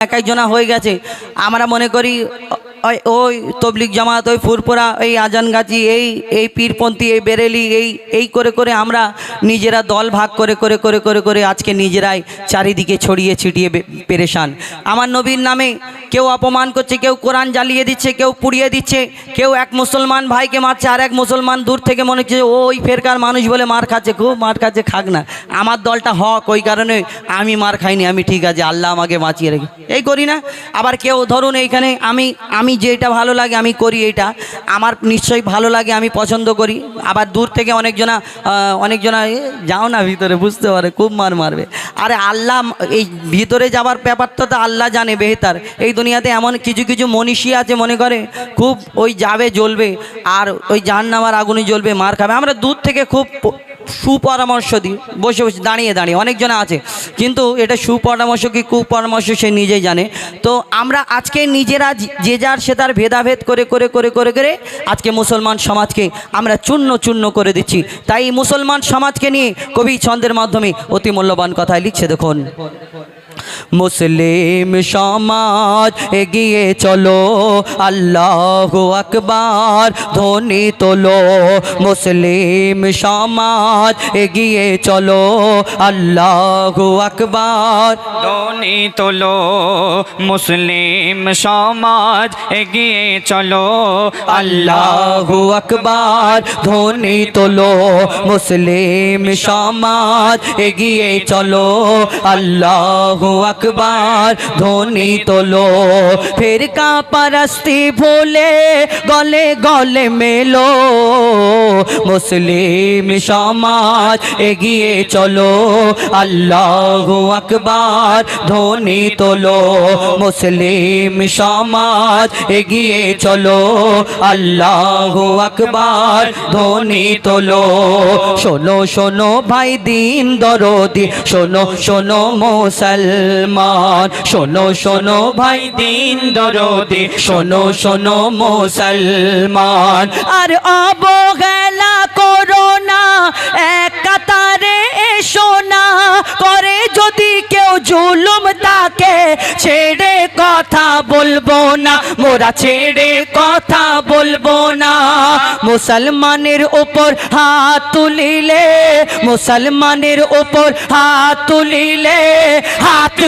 এক জনা হয়ে গেছে। আমরা মনে করি ওই তবলিক জামাত, ওই ফুরপুরা এই আজানগাছি এই এই পীরপন্থী, এই বেরেলি, এই এই করে করে আমরা নিজেরা দল ভাগ করে করে করে করে করে আজকে নিজেরাই চারিদিকে ছড়িয়ে ছিটিয়ে পেরেশান। আমার নবীর নামে কেউ অপমান করছে, কেউ কোরআন জ্বালিয়ে দিচ্ছে, কেউ পুড়িয়ে দিচ্ছে, কেউ এক মুসলমান ভাইকে মারছে, আর এক মুসলমান দূর থেকে মনে হচ্ছে ওই ফেরকার মানুষ বলে মার খাচ্ছে, খুব মার খাচ্ছে, খাক না। আমার দলটা হক, ওই কারণে আমি মার খাইনি, আমি ঠিক আছে, আল্লাহ আমাকে বাঁচিয়ে রেখে এই করি না। আবার কেউ ধরুন এইখানে আমি আমি যেটা ভালো লাগে আমি করি এটা। আমার নিশ্চয়ই ভালো লাগে, আমি পছন্দ করি। আবার দূর থেকে অনেকজনা অনেকজনা যাও না ভিতরে, বুঝতে পারে, খুব মার মারবে। আরে আল্লাহ, এই ভিতরে যাবার ব্যাপারটা তো আল্লাহ জানে, বেহতার। এই দুনিয়াতে এমন কিছু কিছু মনীষী আছে, মনে করে, খুব ওই যাবে, জ্বলবে, আর ওই জাহান্নামার আগুনে জ্বলবে, মার খাবে। আমরা দূর থেকে খুব সুপরামর্শ দিই বসে বসে, দাঁড়িয়ে দাঁড়িয়ে, অনেকজন আছে। কিন্তু এটা সুপরামর্শ কি কুপরামর্শ সে নিজেই জানে। তো আমরা আজকে নিজেরা যে- যার সে তার ভেদাভেদ করে করে করে করে করে আজকে মুসলমান সমাজকে আমরা চূর্ণ চূর্ণ করে দিচ্ছি। তাই মুসলমান সমাজকে নিয়ে কবি ছন্দের মাধ্যমে অতি মূল্যবান কথায় লিখছে দেখুন। মুসলিম সমাজ এগিয়ে চলো আল্লাহ আকবার। ধ্বনি তোলো মুসলিম সমাজ এগিয়ে চলো আল্লাহ আকবার। ধনী তোলো মুসলিম সমাজ এগিয়ে চলো আল্লাহ আকবার। ধ্বনি তোলো মুসলিম সমাজ এগিয়ে চলো আল্লাহ আকবার, ধ্বনি তোলো। ফেরকা পারস্তি ভুলে গলে গলে মেলো। মুসলিম সমাজ এগিয়ে চলো। আল্লাহ আকবার, ধ্বনি তোলো। মুসলিম সমাজ এগিয়ে চলো। আল্লাহ আকবার, ধ্বনি তোলো। শোনো শোনো ভাই, দিন দরদি। শোনো শোনো মুসলমান। শোনো শোনো ভাই দিন দরদি, শোনো শোনো মুসলমান। আর অবহেলা করো না এক কাতারে এসো না। করে যদি কেউ জুলুম তাকে, ছেড়ে কথা বলব না। মোরা ছেড়ে কথা বলব না। মুসলমানের ওপর হাত তুলিলে, মুসলমানের ওপর হাত তুলিলে, হাত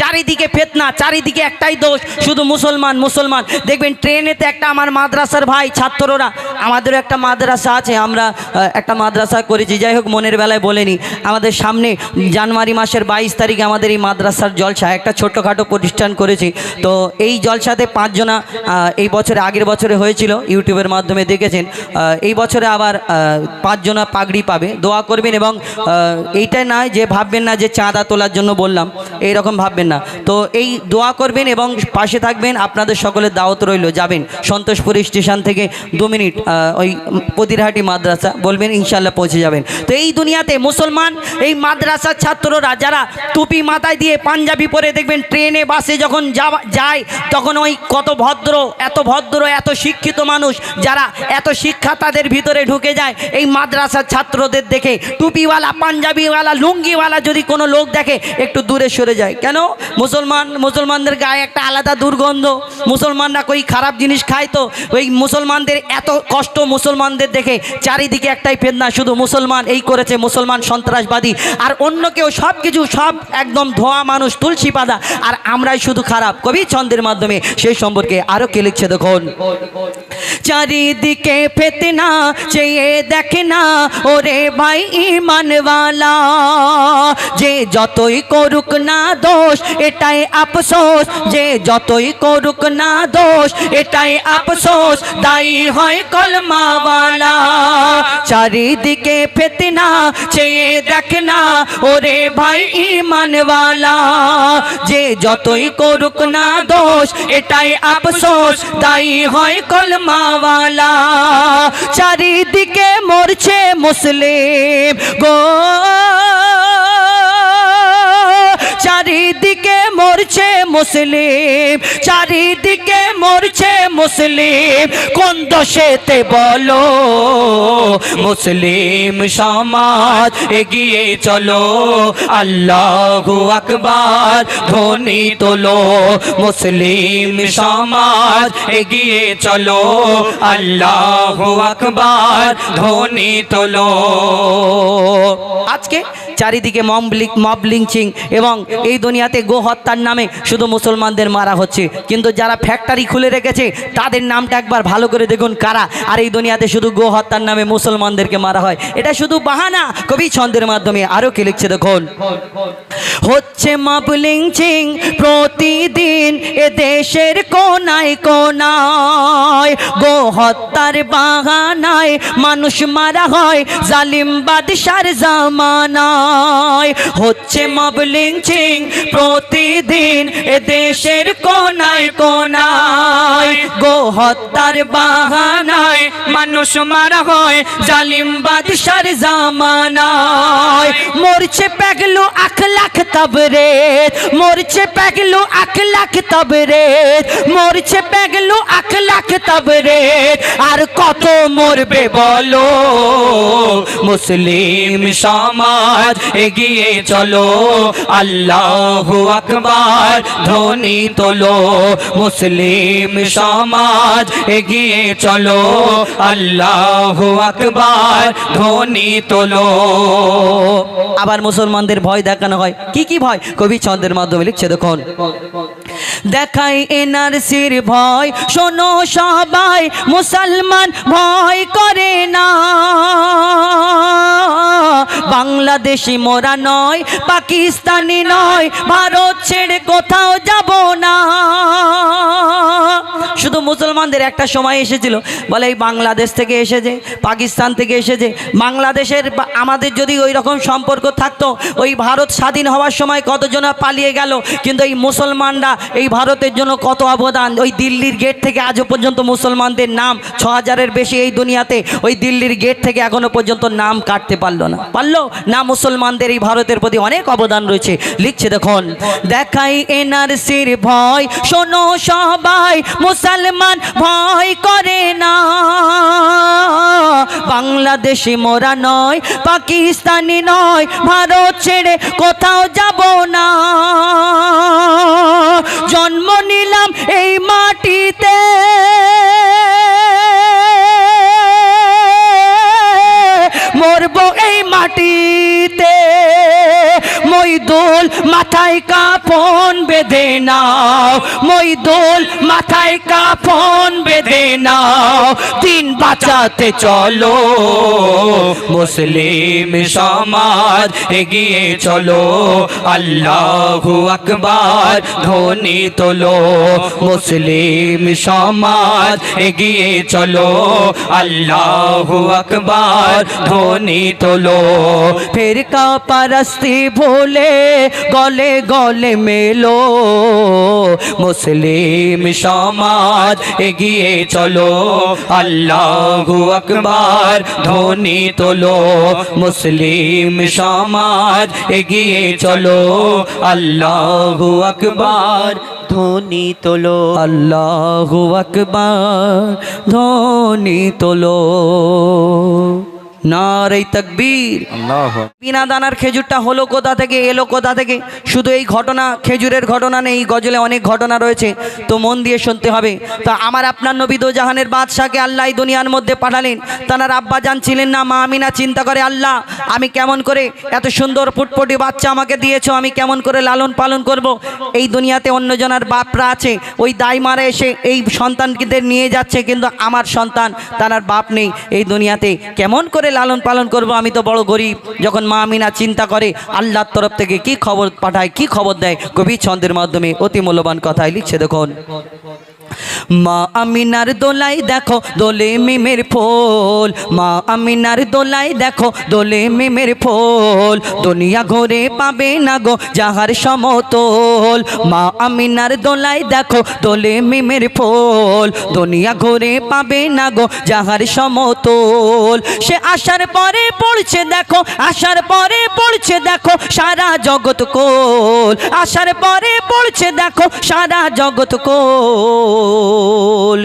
চারিদিকে ফেতনা, চারিদিকে একটাই দোষ, শুধু মুসলমান মুসলমান। দেখবেন ট্রেনেতে একটা আমার মাদ্রাসার ভাই, ছাত্ররা, আমাদেরও একটা মাদ্রাসা আছে, আমরা একটা মাদ্রাসা করেছি, যাই হোক মনের বেলায় বলেনি আমাদের সামনে জানুয়ারি মাসের বাইশ তারিখে আমাদের এই মাদ্রাসার জলসা, একটা ছোট্টখাটো প্রতিষ্ঠান করেছি। তো এই জলসাতে পাঁচজনা এই বছরে, আগের বছরে হয়েছিল, ইউটিউবের মাধ্যমে দেখেছেন। এই বছরে আবার পাঁচজনা পাগড়ি পাবে। দোয়া করবেন এবং এইটাই নয় যে ভাববেন না যে চাঁদা তোলার জন্য বললাম এই রকম ভাববেন না। তো এই দোয়া করবেন এবং পাশে থাকবেন, আপনাদের সকলের দাওয়াত রইল। যাবেন সন্তোষপুরি স্টেশন থেকে দু মিনিট ওই পদিরহাটি মাদ্রাসা বলবেন ইনশাল্লাহ পৌঁছে যাবেন। তো এই দুনিয়াতে মুসলমান, এই মাদ্রাসার ছাত্ররা যারা টুপি মাথায় দিয়ে পাঞ্জাবি পরে দেখবেন, ট্রেনে, বাসে যখন যায়, তখন ওই কত ভদ্র, এত ভদ্র, এত শিক্ষিত মানুষ যারা এত শিক্ষা তাদের ভিতরে ঢুকে যায়, এই মাদ্রাসার ছাত্রদের দেখে টুপিওয়ালা, পাঞ্জাবিওয়ালা, লুঙ্গিওয়ালা যদি কোনো লোক দেখে, একটু দূরে সরে যায়। কেন? মুসলমান, মুসলমানদের গায়ে একটা আলাদা দুর্গন্ধ। মুসলমানরা কই খারাপ জিনিস খায় তো? ওই মুসলমানদের এত কষ্ট মুসলমানদের দেখে চারিদিকে একটাই ফেদনা শুধু মুসলমান এই করেছে, মুসলমান সন্ত্রাসবাদী। আর অন্য কেউ সব কিছু সব একদম ধোয়া মানুষ, তুলসী পাতা, আর আমরাই শুধু খারাপ। কবি ছন্দের মাধ্যমে সেই সম্পর্কে আরও কে লিখছে দেখুন? চারিদিকে ফেতনা চেয়ে দেখে না, ওরে ভাই ইমানওয়ালা, যে যতই করুক না দোষ এটাই আফসোস যে যতই করুক না দোষ, এটাই আফসোস, দায়ী হয় কলমাওয়ালা। চারিদিকে ফেতনা, চেয়ে দেখ না, ওরে ভাই ইমানওয়ালা। যে যতই করুক না দোষ, এটাই আফসোস, দায়ী হয় কলমাওয়ালা। চারিদিকে মরছে মুসলিম গো। চারিদিকে মরছে মুসলিম, চারিদিকে মরছে মুসলিম, কোন দশেতে বলো? মুসলিম সমাজ এগিয়ে চলো, আল্লাহু আকবার ধ্বনি তোলো। মুসলিম সমাজ এগিয়ে চলো, আল্লাহু আকবার ধ্বনি তোলো। আজকে চারিদিকে মব লিঞ্চিং এবং এই দুনিয়াতে গো হত্যার নামে শুধু মুসলমানদের মারা হচ্ছে। কিন্তু যারা ফ্যাক্টরি খুলে রেখেছে, তাদের নামটা একবার ভালো করে দেখুন কারা। আর এই দুনিয়াতে শুধু গো হত্যার নামে মুসলমানদেরকে মারা হয়। এটা শুধু বাহানা। কবি ছন্দের মাধ্যমে আরও কি লিখছে দেখুন? হচ্ছে মব লিঞ্চিং প্রতিদিন এ দেশের কোনায় কোনায়। গো হত্যার বাহানায় মানুষ মারা হয়, জালিম বাদশার জামানায়। হচ্ছে মব লিঞ্চিং প্রতিদিন দেশের কোনায় কোনায় গো হত্যার বাহানায় মানুষ মারা হয়, জালিম বাদশার জামানায়। মরছে পেগলু আখ লাখ তবরে মরছে পেগলু আখ লাখ তবরে মরছে পেগলু আখ লাখ তবরে আর কত মরবে বলো, মুসলিম সমাজ এগিয়ে চলো, আল্লাহু আকবার ধ্বনি তোলো, মুসলিম সমাজ এগিয়ে চলো। আল্লাহু আকবার, ধ্বনি তোলো। আবার মুসলমানদের ভয় দেখানো হয়। কি কি ভয়? কবি ছন্দের মাধ্যমে লিখছে, দেখুন। দেখাই এনআরসির ভয়, শোনো সবাই, মুসলমান ভয় করে না। বাংলাদেশি মোরা নয়, পাকিস্তানি নয়, ভারত ছেড়ে কোথাও যাব না। শুধু মুসলমানদের একটা সময় এসেছিল, বলে এই বাংলাদেশ থেকে এসেছে, পাকিস্তান থেকে এসেছে। বাংলাদেশের আমাদের যদি ওই রকম সম্পর্ক থাকতো, ওই ভারত স্বাধীন হওয়ার সময় কতজন পালিয়ে গেল, কিন্তু এই মুসলমানরা এই ভারতের জন্য কত অবদান। ওই দিল্লির গেট থেকে আজও পর্যন্ত মুসলমানদের নাম ছ হাজারের বেশি এই দুনিয়াতে, ওই দিল্লির গেট থেকে এখনও পর্যন্ত নাম কাটতে পারল না। পারল? না মুসলমানদের এই ভারতের প্রতি অনেক অবদান রয়েছে। লিখছে দেখুন, দেখাই এনআরসির ভয়, শোনো সবাই, মুসলমান ভয় করে না। বাংলাদেশি মোরা নয় পাকিস্তানি নয় ভারত ছেড়ে কোথাও যাব না। জন্ম নিলাম এই মাটিতে। মাথায় কাপন বেঁধে নাও। মইদুল মাথায় কাপন বেঁধে নাও। দিন বাঁচাতে চলো। মুসলিম সমাজ এগিয়ে চলো। আল্লাহু আকবার, ধ্বনি তোলো। মুসলিম সমাজ এগিয়ে চলো। আল্লাহু আকবার, ধ্বনি তোলো। ফিরকা পরস্তি ভুলে গলে গলে মেলো। মুসলিম সমাজ এগিয়ে চলো। আল্লাহু আকবার, ধ্বনি তোলো। মুসলিম সমাজ এগিয়ে চলো। আল্লাহু আকবার, ধ্বনি তোলো। আল্লাহু আকবার, ধ্বনি তোলো। নারে তকবীর। বিনা দানার খেজুরটা হলো কোথা থেকে এলো কোথা থেকে? শুধু এই ঘটনা খেজুরের ঘটনা নেই গজলে অনেক ঘটনা রয়েছে তো মন দিয়ে শুনতে হবে। তা আমার আপনার নবী দোজাহানের বাদশাকে আল্লাহ এই দুনিয়ার মধ্যে পাঠালেন। তার আব্বা জান ছিলেন না মা আমিনা চিন্তা করে আল্লাহ আমি কেমন করে এত সুন্দর ফুটফুটি বাচ্চা আমাকে দিয়েছ আমি কেমন করে লালন পালন করব? এই দুনিয়াতে অন্যজনের বাপরা আছে ওই দায় মারা এসে এই সন্তানদের নিয়ে যাচ্ছে কিন্তু আমার সন্তান তার বাপ নেই। এই দুনিয়াতে কেমন করে লালন পালন করব, আমি তো বড় গরিব। যখন মা মিনা চিন্তা করে, আল্লাহর তরফ থেকে কি খবর পাঠায়, কি খবর দেয়, কবি ছন্দের মাধ্যমে অতি মূল্যবান কথায় লিখছে দেখুন। মা আমিনার দোলাই দেখো দোলে মিমের ফোল। মা আমিনার দোলাই দেখো দোলে মিমের ফোল। দুনিয়া ঘরে পাবে না গো যাহার সমতল। মা আমিনার দোলাই দেখো দোলে মিমের ফোল। দুনিয়া ঘরে পাবে না গো যাহার সমতল। সে আসার পরে পড়ছে দেখো আসার পরে পড়ছে দেখো সারা জগৎ কোল। আসার পরে পড়ছে দেখো সারা জগৎ কোল।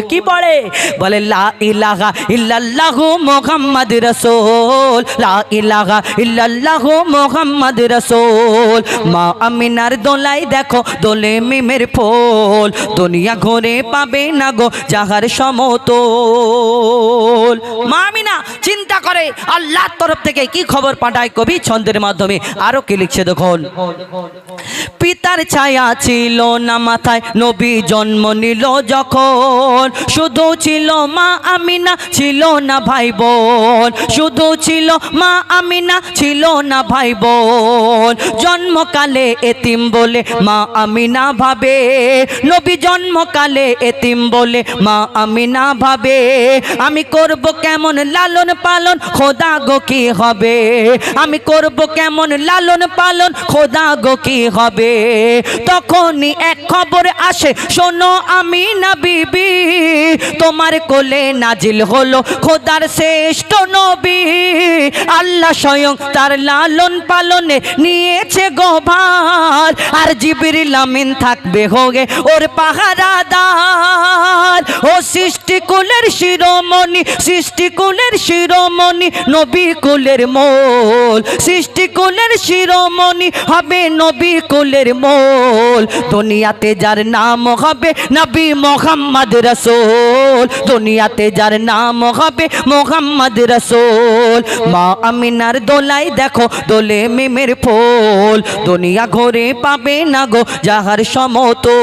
কি পড়ে? বলে, লা ইলাহা ইল্লাল্লাহু মুহাম্মদ রাসূল। লা ইলাহা ইল্লাল্লাহু মুহাম্মদ রাসূল। মা আমিনার দোলাই দেখো, দোলে মিমের ফোল। দুনিয়া ঘরে পাবে না গো যাহার সমতল। মা আমিনা, চিন্তা করে, আল্লাহর তরফ থেকে কি খবর পাঠায় কবি ছন্দের মাধ্যমে? আরও কি লিখছে দেখুন। পিতার ছায়া ছিল না মাথায়, নবী জন্ম নিল যখন শুধু ছিল মা আমিনা, ছিল না ভাই বোন। শুধু ছিল মা আমিনা, ছিল না ভাই বোন। জন্মকালে এতিম বলে মা আমিনা ভাবে। নবী জন্মকালে এতিম বলে মা আমিনা ভাবে। আমি করব কেমন লালন পালন, খোদা গো কি হবে? আমি করব কেমন লালন পালন, খোদা গো কি হবে? তখনই এক খবর আসে, শোনো আমি না বিবি তোমার কোলে নাজিল হলো খোদার শ্রেষ্ঠ নবী। আল্লাহ স্বয়ং তার লালন পালনে নিয়েছে গোভার। আর জিবিরিল আমিন থাকবে হোগে ওর পাহারাদার। ও সৃষ্টি কুলের শিরোমণি, সৃষ্টি কুলের শিরোমণি নবী কুলের মোল। সৃষ্টি কুলের শিরোমণি হবে নবী কুলের মোল। দুনিয়াতে যার নাম হবে নবী মোহাম্মদ রসুল। দুনিয়াতে যার নাম হবে মোহাম্মদ রসুল। মা আমিনার দোলাই দেখো, দোলে মেমের ফোল। দুনিয়া ঘরে পাবে না গো যাহার সমতল।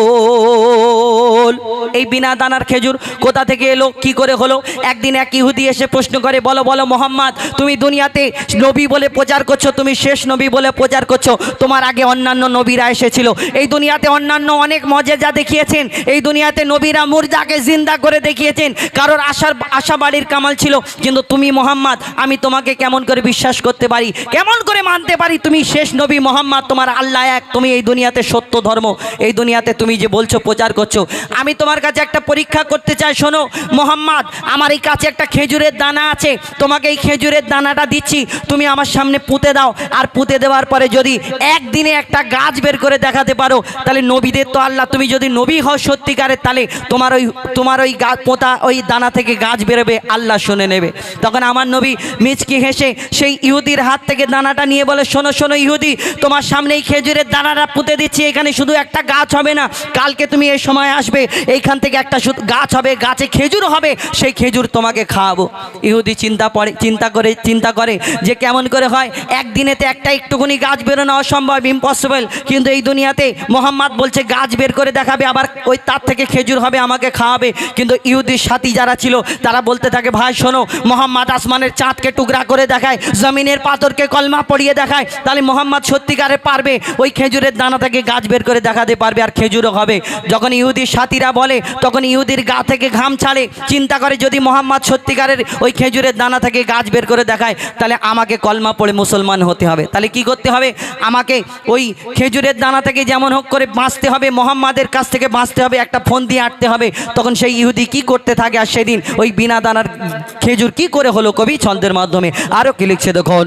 এই বিনা দানার খেজুর কোথা থেকে এলো, কি করে হলো? একদিন এক ইহুদি এসে প্রশ্ন করে, বলো বলো মোহাম্মদ, তুমি দুনিয়াতে নবী বলে প্রচার করছ, তুমি শেষ নবী বলে প্রচার করছ, তোমার আগে অন্যান্য নবীরা এসেছিল। এই দুনিয়াতে অন্যান্য অনেক মজেজা দেখিয়েছেন, এই দুনিয়াতে নবীরা মুর্দাকে জিন্দা করে দেখিয়েছেন, কারোর আশার আশা বাড়ির কামাল ছিল। কিন্তু তুমি মোহাম্মদ, আমি তোমাকে কেমন করে বিশ্বাস করতে পারি? কেমন করে মানতে পারি? তুমি শেষ নবী মোহাম্মদ, তোমার আল্লাহ এক, তুমি এই দুনিয়াতে সত্য ধর্ম, এই দুনিয়াতে তুমি যে বলছো, প্রচার করছ। আমি তোমার কাছে একটা পরীক্ষা করতে চাই, শোনো। মোহাম্মদ, আমার এই কাছে একটা খেজুরের দানা আছে। তোমাকে এই খেজুরের দানাটা দিচ্ছি। তুমি আমার সামনে পুঁতে দাও। আর পুঁতে দেওয়ার পরে যদি একদিনে একটা গাছ বের করে দেখাতে পারো, তাহলে নবীদের তো আল্লাহ, তুমি যদি নবী হও সত্যিকারের তাহলে তোমার ওই তোমার ওই গাছ পোতা ওই দানা থেকে গাছ বেরোবে, আল্লাহ শুনে নেবে। তখন আমার নবী মিচকি হেসে সেই ইহুদির হাত থেকে দানাটা নিয়ে বলে, শোনো শোনো ইহুদি, তোমার সামনে এই খেজুরের দানাটা পুঁতে দিচ্ছি, এখানে শুধু একটা গাছ হবে না, কালকে তুমি এই সময় আসবে, এইখান থেকে একটা গাছ হবে, গাছে খেজুর হবে, সেই খেজুর তোমাকে খাওয়াবো। ইহুদি চিন্তা পড়ে, চিন্তা করে চিন্তা করে যে কেমন করে হয়, একদিনেতে একটা একটুখানি গাছ বেরোনো অসম্ভব ইম্পসিবল কিন্তু এই দুনিয়াতে মোহাম্মদ বলছে, গাছ বের করে দেখাবে, আবার ওই তার থেকে খেজুর হবে, আমাকে খাওয়াবে। কিন্তু ইহুদির সাথী যারা ছিল, তারা বলতে থাকে, ভাই, শোনো, মোহাম্মদ আসমানের চাঁদকে টুকরা করে দেখায়, জমিনের পাথরকে কলমা পড়িয়ে দেখায়, তাহলে মোহাম্মদ সত্যিকারে পারবে, ওই খেজুরের দানা থেকে গাছ বের করে দেখাতে পারবে আর খেজুরও হবে। যখন ইহুদির সাথীরা বলে, তখন ইহুদির গা থেকে ঘাম ছাড়ে, চিন্তা করে যদি মোহাম্মদ সত্যিকারের ওই খেজুরের দানা থেকে গাছ বের করে দেখায়, তাহলে আমাকে কলমা পড়ে মুসলমান হতে হবে। তাহলে কি করতে হবে? আমাকে ওই খেজুরের দানা থেকে যেমন হোক করে বাঁচতে হবে, মোহাম্মদের কাছ থেকে বাঁচতে হবে, একটা ফোন দিয়ে আটতে হবে। তখন সেই ইহুদি কি করতে থাকে আর সেদিন ওই বিনা দানার খেজুর কি করে হলো কবি ছন্দের মাধ্যমে? আরও কি লিখছে দেখুন?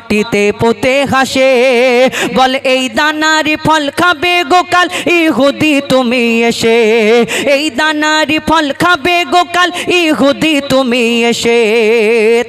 মাটিতে পোতে হাসে। বল, এই দানারি ফল খাবে গোকাল, ইহুদি তুমি এসে। এই দানারি ফল খাবে গোকাল, ইহুদি তুমি এসে।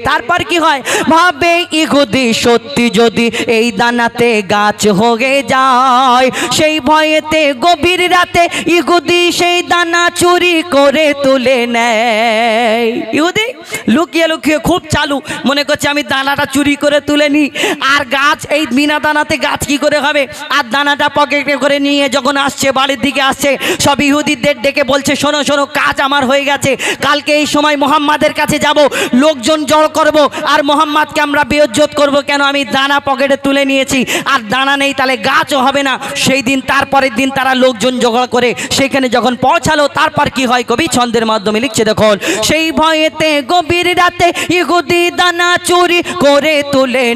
তারপর কি হয়? ভাবে ইহুদি সত্যি যদি এই দানাতে গাছ হয়ে যায়, সেই ভয়েতে গভীর রাতে ইহুদি সেই দানা চুরি করে তুলে নেয়। ইহুদি, লুকিয়ে লুকিয়ে খুব চালু। মনে করছে, আমি দানাটা চুরি করে তুলে নিই আর গাছ এই বিনা দানাতে গাছ কি করে হবে? আর দানাটা পকেটে করে নিয়ে যখন আসছে, বাড়ির দিকে আসছে, সব ইহুদিদের ডেকে বলছে, শোনো শোনো, কাজ আমার হয়ে গেছে। কালকে এই সময় মোহাম্মদের কাছে যাব। লোকজন জড় করব। আর মোহাম্মদকে আমরা বেয়জ্জত করব। কেন? আমি দানা পকেটে তুলে নিয়েছি। আর দানা নেই, তাহলে গাছও হবে না। সেই দিন, তারপরের দিন তারা লোকজন জোগাড় করে সেখানে যখন পৌঁছালো, তারপর কি হয়? কবি ছন্দের মাধ্যমে লিখছে, দেখুন। সেই ভয়েতে গভীর রাতে ইহুদি দানা চুরি করে তুলে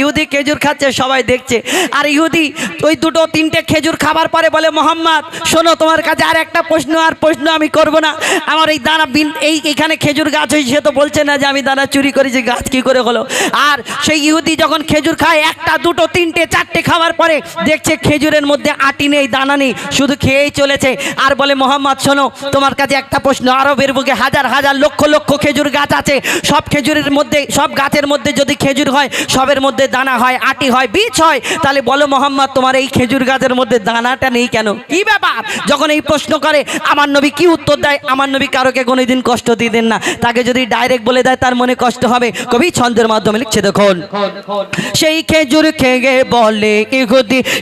ইহুদি খেজুর খাচ্ছে, সবাই দেখছে। আর ইহুদি ওই দুটো, তিনটে খেজুর খাবার পরে বলে, মোহাম্মদ, শোনো, তোমার কাছে আর একটা প্রশ্ন, আর প্রশ্ন আমি করব না। আমার এই দানা বিন, এই এখানে খেজুর গাছ হয়েছে, সে তো বলছে না যে আমি দানা চুরি করেছি, গাছ কি করে হলো? আর সেই ইহুদি যখন খেজুর খায়, একটা, দুটো, তিনটে, চারটে খাবার পরে দেখছে খেজুরের মধ্যে আটি নেই, দানা নেই, শুধু খেয়েই চলেছে। আর বলে, মোহাম্মদ, শোনো, তোমার কাছে একটা প্রশ্ন, আরবের বুকে হাজার হাজার লক্ষ লক্ষ খেজুর গাছ আছে। সব খেজুরের মধ্যে, সব গাছের মধ্যে যদি খেজুর হয়, সবের মধ্যে দানা হয়, আটি হয়, বীজ হয়, তাহলে বলো মোহাম্মদ, তোমার এই খেজুর গাছের মধ্যে দানাটা নেই কেন? কি ব্যাপার? যখন এই প্রশ্ন করে, আমার নবী কি উত্তর দেয়? আমার নবী কারোকে কোনোদিন কষ্ট দিয়ে দেন না। তাকে যদি ডাইরেক্ট বলে দেয়, তার মনে কষ্ট হবে। কবি ছন্দের মাধ্যমে লিখছে, দেখুন। সেই খেজুর খেয়ে বলে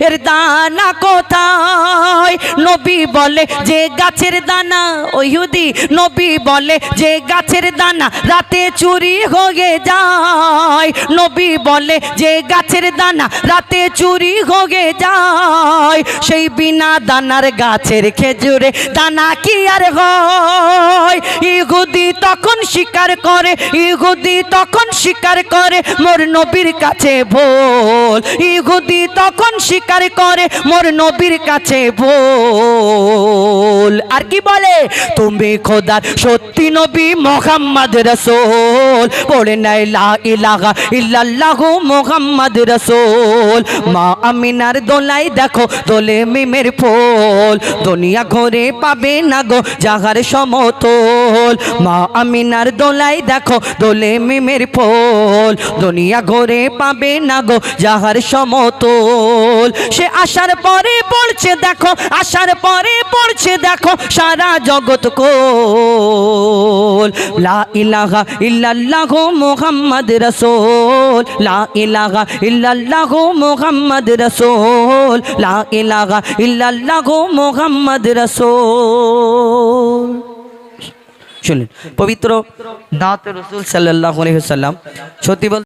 এর দানা কোথায়? নবী বলে, যে গাছের দানা। ও ইহুদি, নবী বলে, যে গাছের দানা রাতে চুরি হয়ে যায়। নবী বলে যে গাছের দানা রাতে চুরি হয়ে যায়, সেই বিনা দানার গাছের খেজুরে দানা কি আর হয়? ইহুদি তখন স্বীকার করে, ইহুদি তখন স্বীকার করে, মোর নবীর কাছে ভোল। ইহুদি তখন স্বীকার করে, মোর নবীর কাছে ভোল। আর কি বলে? তুমি খোদার সত্যি নবী মোহাম্মদ রসোল, পড়ে নাই লা ইলাহা ইল্লাল্লাহ মোহাম্মদ রসোল। মা আমিনার দোলাই দেখো, দোলে মিমের ফোল। দুনিয়া ঘরে পাবে না গো জাহার সমতল। মা আমিনার দোলাই দেখো, দোলে মিমের ফোল। দুনিয়া ঘরে পাবে না গো যাহার সমতল। সে আসার পরে পড়ছে দেখো আসার পরে পড়ছে দেখো সারা জগৎ কোল। লা ইলাহা ইল্লাল্লাহ মুহাম্মদ রাসূল। লা ইলাহা ইল্লাল্লাহ মুহাম্মদ রাসূল। লা ইলাহা ইল্লাল্লাহ মুহাম্মদ রাসূল। শুনুন, পবিত্র দাঁত রসুল সাল্লাহ আলহিহাল্লাম সত্যি